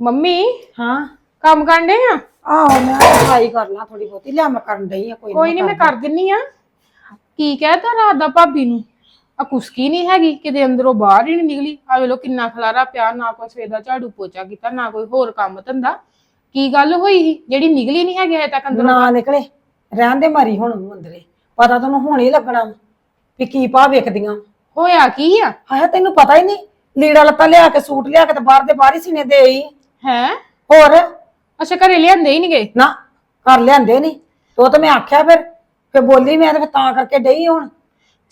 Mummy? ਹਾਂ। ਕੰਮ ਕਰਨ ਡੇ ਆ? ਆਹੋ ਮੈਂ ਸਫ਼ਾਈ ਕਰ ਲਾਂ ਥੋੜੀ ਬਹੁਤੀ। ਲਿਆ ਮੈਂ ਕਰਨ ਡਈ ਆ ਕੋਈ ਨੀ ਕੋਈ ਨਹੀਂ ਮੈਂ ਕਰ ਦਿੰਨੀ ਆ। ਕੀ ਕਹਿਤਾ ਰਾਤ ਦਾ ਭਾਬੀ ਨੂੰ? ਆ ਕੁਸਕੀ ਨਹੀਂ ਹੈਗੀ ਕਿਤੇ ਅੰਦਰੋਂ ਬਾਹਰ ਹੀ ਨਹੀਂ ਨਿਕਲੀ। ਆ ਵੇਲੋ ਕਿੰਨਾ ਖਲਾਰਾ ਪਿਆ ਨਾ ਕੋਈ ਸਵੇਰ ਦਾ ਝਾੜੂ ਪੋਚਾ ਕੀਤਾ ਨਾ ਕੋਈ ਹੋਰ ਕੰਮ ਧੰਦਾ। ਕੀ ਗੱਲ ਹੋਈ ਸੀ? ਜਿਹੜੀ ਨਿਕਲੀ ਨਹੀਂ ਹੈਗੀ ਹਜੇ ਤੱਕ ਅੰਦਰੋਂ? ਨਾ ਨਿਕਲੇ। ਰਹਿਣ ਦੇ ਮਾਰੀ ਹੁਣ ਉਹਨੂੰ ਅੰਦਰੇ। ਪਤਾ ਤੈਨੂੰ ਹੁਣ ਹੀ ਲੱਗਣਾ ਵਾ ਵੀ ਕੀ ਪਾ ਵੇਖਦੀਆਂ। ਹੋਇਆ ਕੀ ਆ? ਹਾਏ ਤੈਨੂੰ ਪਤਾ ਹੀ ਨਹੀਂ ਲੀੜਾ ਲੱਤਾ ਲਿਆ ਕੇ ਸੂਟ ਲਿਆ ਕੇ ਤੇ ਬਾਹਰ ਦੇ ਬਾਹਰ ਹੀ ਸੀਨੇ ਦੇ ਆਈ। ਹੈ? ਹੋਰ? ਅੱਛਾ ਘਰੇ ਲਿਆਂਦੇ ਹੀ ਨਹੀਂ ਗਏ ਨਾ ਕਰ ਲਿਆਂਦੇ ਨਹੀਂ। ਤੋ ਤਾਂ ਮੈਂ ਆਖਿਆ ਫਿਰ ਫਿਰ ਬੋਲੀ ਮੈਂ ਤੇ ਫਿਰ ਤਾਂ ਕਰਕੇ ਡਈ ਹੁਣ।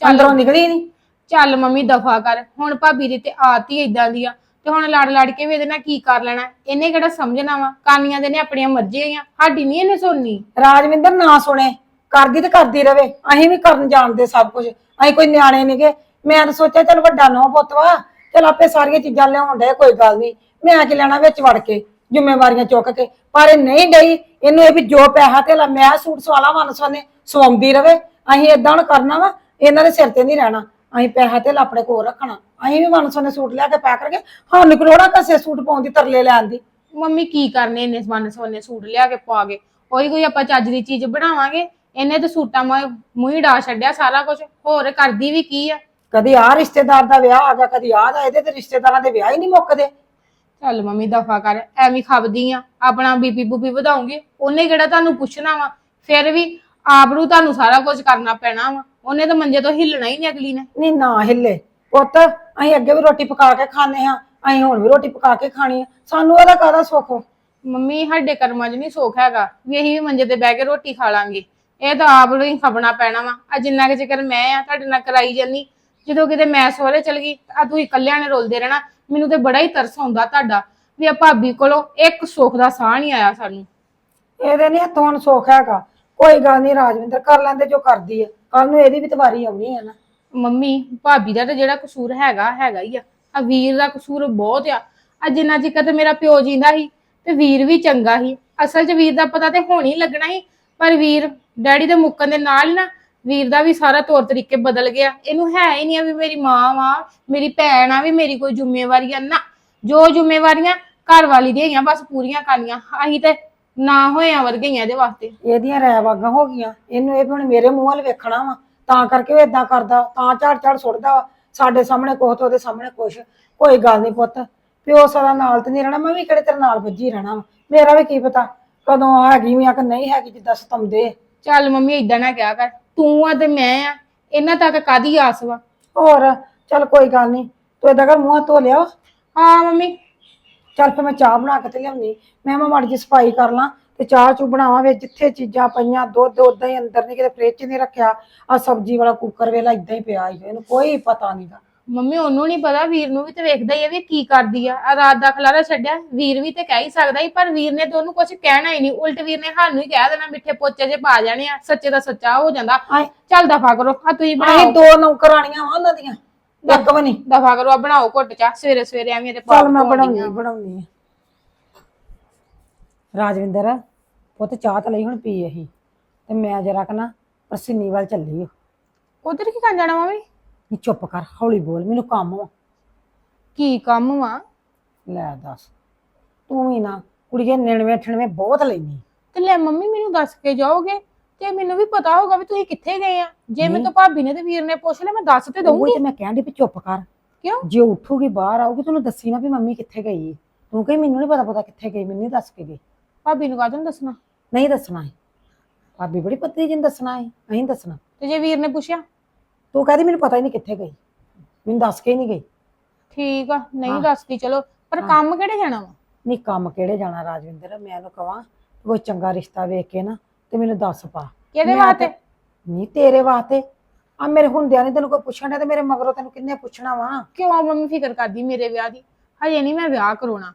ਅੰਦਰੋਂ ਨਿਕਲੀ ਨਹੀਂ। ਚੱਲ ਮੰਮੀ ਦਫਾ ਕਰ। ਹੁਣ ਭਾਬੀ ਦੀ ਤੇ ਆਦਤ ਹੀ ਇਦਾਂ ਦੀ ਆ। ਤੇ ਹੁਣ ਲੜ ਲੜ ਕੇ ਵੀ ਇਹਦੇ ਨਾਲ ਕੀ ਕਰ ਲੈਣਾ? ਇਹਨੇ ਕਿਹੜਾ ਸਮਝਣਾ ਵਾ? ਕਾਨੀਆਂ ਦੇ ਨੇ ਆਪਣੀਆਂ ਮਰਜ਼ੀਆਂ ਆ। ਸਾਡੀ ਨਹੀਂ ਇਹਨੇ ਸੁਣਨੀ। ਰਾਜਵਿੰਦਰ ਨਾ ਸੁਣੇ। ਕਰਦੀ ਤੇ ਕਰਦੀ ਰਵੇ। ਅਸੀਂ ਵੀ ਕਰਨ ਜਾਣਦੇ ਸਭ ਕੁਝ ਅਸੀਂ ਕੋਈ ਨਿਆਣੇ ਨਹੀਂਗੇ ਮੈਂ ਤਾਂ ਸੋਚਿਆ ਚਲ ਵੱਡਾ ਨੋ ਪੁੱਤ ਵਾ। ਚਲ ਆਪੇ ਸਾਰੀਆਂ ਚੀਜ਼ਾਂ ਲਿਆਉਣ ਦੇ ਕੋਈ ਗੱਲ ਨਹੀਂ ਮੈਂ ਕੀ ਲੈਣਾ ਵਿੱਚ ਵੜ ਕੇ ਜ਼ਿੰਮੇਵਾਰੀਆਂ ਚੁੱਕ ਕੇ। ਪਰ ਇਹ ਨਹੀਂ ਡਈ ਇਹਨੂੰ ਇਹ ਵੀ ਜੋ ਪੈਸਾ ਤੇ ਲਾ ਮੈਂ ਸੂਟ ਸਵਾਲਾ ਮਨ ਸੋਨੇ ਸਵਾਉਂਦੀ ਰਵੇ। ਅਸੀਂ ਇਦਾਂ ਹੁਣ ਕਰਨਾ ਵਾ ਇਹਨਾਂ ਦੇ ਸਿਰ ਤੇ ਨਹੀਂ ਰਹਿਣਾ। ਅਸੀਂ ਪੈਸਾ ਤੇ ਆਪਣੇ ਕੋਲ ਰੱਖਣਾ। ਅਸੀਂ ਵੀ ਮਨ ਸੋਨੇ ਸੂਟ ਲਿਆ ਕੇ ਪਾ ਕਰਕੇ ਹਾਂ ਨਿਕਲੋੜਾ ਕਸੇ ਸੂਟ ਪਾਉਣ ਦੀ ਤਰਲੇ ਲੈਣ ਦੀ। ਮੰਮੀ ਕੀ ਕਰਨੇ ਇਹਨੇ ਮਨ ਸੋਨੇ ਸੂਟ ਲਿਆ ਕੇ ਪਾ ਕੇ। ਕੋਈ ਕੋਈ ਆਪਾਂ ਚੱਜ ਦੀ ਚੀਜ਼ ਬਣਾਵਾਂਗੇ ਇਹਨੇ ਤੇ ਸੂਟਾਂ ਮੂੰਹ ਮੂੰਹ ਹੀ ਡਾ ਛੱਡਿਆ ਸਾਰਾ ਕੁਝ ਹੋਰ ਕਰਦੀ ਵੀ ਕੀ ਆ? ਕਦੀ ਆ ਰਿਸ਼ਤੇਦਾਰ ਦਾ ਵਿਆਹ ਆ ਗਿਆ ਕਦੀ ਆ ਦਾ ਇਹਦੇ ਤੇ ਰਿਸ਼ਤੇਦਾਰਾਂ ਦੇ ਵਿਆਹ ਹੀ ਨਹੀਂ ਮੁੱਕਦੇ। ਚੱਲ ਮੰਮੀ ਦਫਾ ਕਰ ਐਵੇਂ ਖਪਦੀ ਆ। ਆਪਣਾ ਬੀਪੀ ਬੂਪੀ ਵਧਾਉਂਗੇ ਉਹਨੇ ਕਿਹੜਾ ਤੁਹਾਨੂੰ ਪੁੱਛਣਾ ਵਾ? ਫਿਰ ਵੀ ਆਪ ਨੂੰ ਤੁਹਾਨੂੰ ਸਾਰਾ ਕੁਝ ਕਰਨਾ ਪੈਣਾ ਵਾ। ਉਹਨੇ ਤਾਂ ਮੰਜੇ ਤੋਂ ਹਿੱਲਣਾ ਹੀ ਨਹੀਂ ਅਗਲੀ ਨੇ। ਨਹੀਂ ਨਾ ਹਿੱਲੇ। ਪੁੱਤ ਅਸੀਂ ਅੱਗੇ ਵੀ ਰੋਟੀ ਪਕਾ ਕੇ ਖਾਂਦੇ ਹਾਂ ਅਸੀਂ ਹੁਣ ਵੀ ਰੋਟੀ ਪਕਾ ਕੇ ਖਾਣੀ ਆ। ਸਾਨੂੰ ਇਹਦਾ ਕਾਹਦਾ ਸੁੱਖ? ਮੰਮੀ ਸਾਡੇ ਕਰਮਾਂ 'ਚ ਨਹੀਂ ਸੁੱਖ ਹੈਗਾ। ਵੀ ਅਸੀਂ ਵੀ ਮੰਜੇ ਤੇ ਬਹਿ ਕੇ ਰੋਟੀ ਖਾ ਲਾਂਗੇ। ਇਹ ਤਾਂ ਆਪ ਨੂੰ ਹੀ ਖਪਣਾ ਪੈਣਾ ਵਾ। ਆ ਜਿੰਨਾ ਕਿ ਚਿਕਰ ਮੈਂ ਆ ਤੁਹਾਡੇ ਨਾਲ ਕਰਾਈ ਜਾਨੀ ਜਦੋਂ ਕਿਤੇ ਮੈਂ ਸਹੁਰੇ ਚਲ ਗਈ ਆ ਤੁਸੀਂ ਇਕੱਲਿਆਂ ਨੇ ਰੋਲਦੇ ਰਹਿਣਾ ਮੈਨੂੰ ਤੇ ਬੜਾ ਹੀ ਤਰਸ ਆਉਂਦਾ ਤੁਹਾਡਾ ਵੀ ਆ ਭਾਬੀ ਕੋਲੋਂ ਇੱਕ ਸੁੱਖ ਦਾ ਸਾਹ ਨਹੀਂ ਆਇਆ ਸਾਨੂੰ। ਇਹਦੇ ਨਹੀਂ ਹੱਥੋਂ ਹੁਣ ਸੁੱਖ ਹੈਗਾ ਕੋਈ ਗੱਲ ਨਹੀਂ ਰਾਜਵਿੰਦਰ ਕਰ ਲੈਂਦੇ ਜੋ ਕਰਦੀ ਆ ਕੱਲ ਨੂੰ ਇਹਦੀ ਵੀ ਤਵਾਰੀ ਆਉਣੀ ਹੈ ਨਾ। ਮੰਮੀ ਭਾਬੀ ਦਾ ਤਾਂ ਜਿਹੜਾ ਕਸੂਰ ਹੈਗਾ ਹੈਗਾ ਹੀ ਆ। ਆ ਵੀਰ ਦਾ ਕਸੂਰ ਬਹੁਤ ਆ। ਆ ਜਿੰਨਾ ਚਿਕਰ ਤੇ ਮੇਰਾ ਪਿਓ ਜਿੰਦਾ ਸੀ ਤੇ ਵੀਰ ਵੀ ਚੰਗਾ ਸੀ। ਅਸਲ 'ਚ ਵੀਰ ਦਾ ਪਤਾ ਤੇ ਹੁਣ ਹੀ ਲੱਗਣਾ ਸੀ ਪਰ ਵੀਰ ਡੈਡੀ ਦੇ ਮੁੱਕਣ ਦੇ ਨਾਲ ਹੀ ਨਾ ਵੀਰ ਦਾ ਵੀ ਸਾਰਾ ਤੌਰ ਤਰੀਕੇ ਬਦਲ ਗਿਆ। ਇਹਨੂੰ ਹੈ ਹੀ ਨਹੀਂ ਆ ਵੀ ਮੇਰੀ ਮਾਂ ਵਾ ਮੇਰੀ ਭੈਣ ਆ ਵੀ ਮੇਰੀ ਕੋਈ ਜ਼ਿੰਮੇਵਾਰੀ ਆ। ਨਾ ਜੋ ਜ਼ਿੰਮੇਵਾਰੀਆਂ ਘਰ ਵਾਲੀ ਦੀਆਂ ਹੈਗੀਆਂ ਬਸ ਪੂਰੀਆਂ ਕਰਨੀਆਂ। ਅਸੀਂ ਤੇ ਨਾ ਹੋਇਆਂ ਵਰਗੀਆਂ ਇਹਦੇ ਵਾਸਤੇ। ਇਹਦੀਆਂ ਰਹਿ ਵਾਗਾਂ ਹੋ ਗਈਆਂ। ਇਹਨੂੰ ਇਹ ਵੀ ਹੁਣ ਮੇਰੇ ਮੂੰਹ ਵੱਲ ਵੇਖਣਾ ਵਾ। ਤਾਂ ਕਰਕੇ ਉਹ ਇਦਾਂ ਕਰਦਾ ਤਾਂ ਝਾੜ ਝਾੜ ਸੁੱਟਦਾ ਵਾ। ਸਾਡੇ ਸਾਹਮਣੇ ਕੁਛ ਤੇ ਉਹਦੇ ਸਾਹਮਣੇ ਕੁਛ। ਕੋਈ ਗੱਲ ਨਹੀਂ ਪੁੱਤ। ਪਿਓ ਸਦਾ ਨਾਲ ਤੇ ਨਹੀਂ ਰਹਿਣਾ। ਮੈਂ ਵੀ ਕਿਹੜੇ ਤੇਰੇ ਨਾਲ ਵੱਜੀ ਰਹਿਣਾ ਵਾ। ਮੇਰਾ ਵੀ ਕੀ ਪਤਾ ਕਦੋਂ ਹੈਗੀ ਵੀ ਆ ਕਿ ਨਹੀਂ ਹੈਗੀ ਜਿੱਦਾਂ ਸਤੰਦੇ ਚੱਲ ਮੰਮੀ ਇਦਾਂ ਨਾ ਕਿਹਾ ਕਰ। ਤੂੰ ਆ ਤੇ ਮੈਂ ਆ ਇਹਨਾਂ ਤੱਕ ਕਾਦੀ ਆਸ ਵਾ? ਹੋਰ ਚੱਲ ਕੋਈ ਗੱਲ ਨਹੀਂ ਤੂੰ ਏਦਾਂ ਕਰ ਮੂੰਹ ਧੋ ਲਿਆ। ਹਾਂ ਮੰਮੀ। ਚੱਲ ਫਿਰ ਮੈਂ ਚਾਹ ਬਣਾ ਕੇ ਤੇ ਲਿਆਉਣੀ ਮੈਂ ਮੈਂ ਮਾੜੀ ਜਿਹੀ ਸਫ਼ਾਈ ਕਰ ਲਾਂ ਤੇ ਚਾਹ ਚੂ ਬਣਾਵਾਂ ਵਿੱਚ ਜਿੱਥੇ ਚੀਜ਼ਾਂ ਪਈਆਂ ਦੁੱਧ ਉਦਾਂ ਹੀ ਅੰਦਰ ਨਹੀਂ ਕਿਤੇ ਫ੍ਰਿਜ 'ਚ ਨਹੀਂ ਰੱਖਿਆ। ਆ ਸਬਜ਼ੀ ਵਾਲਾ ਕੁੱਕਰ ਵੇਲਾ ਇਦਾਂ ਹੀ ਪਿਆ ਹੀ ਇਹਨੂੰ ਕੋਈ ਪਤਾ ਨਹੀਂਗਾ ਮੰਮੀ ਉਹਨੂੰ ਨਹੀਂ ਪਤਾ ਵੀਰ ਨੂੰ ਵੀ ਤੇ ਵੇਖਦਾ ਹੀ ਆ ਵੀ ਇਹ ਕੀ ਕਰਦੀ ਆ। ਆ ਰਾਤ ਦਾ ਖਲਾਰਾ ਛੱਡਿਆ ਵੀਰ ਵੀ ਤੇ ਕਹਿ ਹੀ ਸਕਦਾ ਸੀ ਪਰ ਵੀਰ ਨੇ ਤਾਂ ਉਹਨੂੰ ਕੁਝ ਕਹਿਣਾ ਹੀ ਨਹੀਂ। ਉਲਟ ਵੀਰ ਨੇ ਸਾਨੂੰ ਹੀ ਕਹਿ ਦੇਣਾ ਮਿੱਠੇ ਪੋਚੇ ਜੇ ਪਾ ਜਾਣੇ ਆ ਸੱਚੇ ਦਾ ਸੱਚਾ ਹੋ ਜਾਂਦਾ। ਆਏ। ਚੱਲ ਦਫਾ ਕਰੋ ਆ ਤੁਸੀਂ ਅਸੀਂ ਬਣਾਓ ਦੋ ਨੌਕਰਾਣੀਆਂ ਵਾ ਉਹਨਾਂ ਦੀਆਂ ਇੱਕ ਵੀ ਨਹੀਂ। ਦਫਾ ਕਰੋ ਆ ਬਣਾਓ ਘੁੱਟ ਚਾਹ ਸਵੇਰੇ ਸਵੇਰੇ ਐਵੇਂ ਤੇ ਚੱਲ ਮੈਂ ਬਣਾਉਣੀ ਬਣਾਉਣੀ ਆ। ਰਾਜਵਿੰਦਰ ਪੁੱਤ ਚਾਹ ਤਾਂ ਲਈ ਹੁਣ ਪੀ ਅਸੀਂ ਤੇ ਮੈਂ ਜਰਾ ਕਨਾ ਪਰਸੀਨੀ ਵੱਲ ਚੱਲੀ ਓ। ਉਧਰ ਕੀ ਕਰਨ ਜਾਣਾ ਮੰਮੀ? ਨੀ ਚੁੱਪ ਕਰ ਹੌਲੀ ਬੋਲ ਮੈਨੂੰ ਕੰਮ ਵਾ। ਕੀ ਕੰਮ ਵਾ? ਲੈ ਦੱਸ ਤੂੰ ਵੀ ਨਾ ਕੁੜੀਏ 99 98 ਬਹੁਤ ਲੈਣੀ ਤੇ ਲੈ ਮੰਮੀ ਮੈਨੂੰ ਦੱਸ ਕੇ ਜਾਓਗੇ? ਤੇ ਮੈਨੂੰ ਵੀ ਪਤਾ ਹੋਗਾ ਵੀ ਤੁਸੀਂ ਕਿੱਥੇ ਗਏ ਆ। ਜੇ ਮੈਨੂੰ ਤਾਂ ਭਾਬੀ ਨੇ ਤੇ ਵੀਰ ਨੇ ਪੁੱਛ ਲਿਆ ਮੈਂ ਦੱਸ ਤੇ ਉਹ ਦਊਂਗੀ। ਤੇ ਮੈਂ ਕਹਿਣ ਦੀ ਵੀ ਚੁੱਪ ਕਰ। ਕਿਉਂ? ਜੇ ਉੱਠੂਗੀ ਬਾਹਰ ਆਊਗੀ ਤੈਨੂੰ ਦੱਸੀ ਨਾ ਵੀ ਮੰਮੀ ਕਿੱਥੇ ਗਈ ਹੈ। ਤੂੰ ਕਹੀ ਮੈਨੂੰ ਨਹੀਂ ਪਤਾ ਪਤਾ ਕਿੱਥੇ ਗਈ ਮੈਨੂੰ ਨਹੀਂ ਦੱਸ ਕੇ ਗਈ। ਭਾਬੀ ਨੂੰ ਕਾਹਤੋਂ ਨੀ ਦੱਸਣਾ? ਨਹੀਂ ਦੱਸਣਾ ਹੈ ਭਾਬੀ ਬੜੀ ਪਤਲੀ ਜਿੰਨ ਦੱਸਣਾ ਹੈ ਨਹੀਂ ਦੱਸਣਾ। ਤੇ ਜੇ ਵੀਰ ਨੇ ਪੁੱਛਿਆ? ਤੂੰ ਕਹਦੀ ਮੈਨੂੰ ਪਤਾ ਹੀ ਨਹੀਂ ਕਿੱਥੇ ਗਈ। ਮੈਨੂੰ ਦੱਸ ਕੇ ਹੀ ਨਹੀਂ ਗਈ। ਠੀਕ ਆ ਨਹੀਂ ਦੱਸਦੀ ਚਲੋ। ਪਰ ਕੰਮ ਕਿਹੜੇ ਜਾਣਾ ਵਾ? ਨਹੀਂ ਕੰਮ ਕਿਹੜੇ ਜਾਣਾ ਰਾਜਵਿੰਦਰ? ਮੈਂ ਉਹਨੂੰ ਕਵਾਂ ਕੋਈ ਚੰਗਾ ਰਿਸ਼ਤਾ ਵੇਖ ਕੇ ਨਾ ਤੇ ਮੈਨੂੰ ਦੱਸ ਪਾ। ਕਿਹਦੇ ਮੈਂ ਵਾਸਤੇ? ਨਹੀਂ ਤੇਰੇ ਵਾਸਤੇ। ਆ ਮੇਰੇ ਹੁੰਦਿਆਂ ਨਹੀਂ ਤੈਨੂੰ ਕੋਈ ਪੁੱਛਣ ਤੇ ਮੇਰੇ ਮਗਰੋਂ ਤੈਨੂੰ ਕਿੰਨੇ ਪੁੱਛਣਾ ਵਾ? ਕਿਉਂ ਮੰਮੀ ਫਿਕਰ ਕਰਦੀ ਮੇਰੇ ਵਿਆਹ ਦੀ? ਹਜੇ ਨਹੀਂ ਮੈਂ ਵਿਆਹ ਕਰਾਉਣਾ।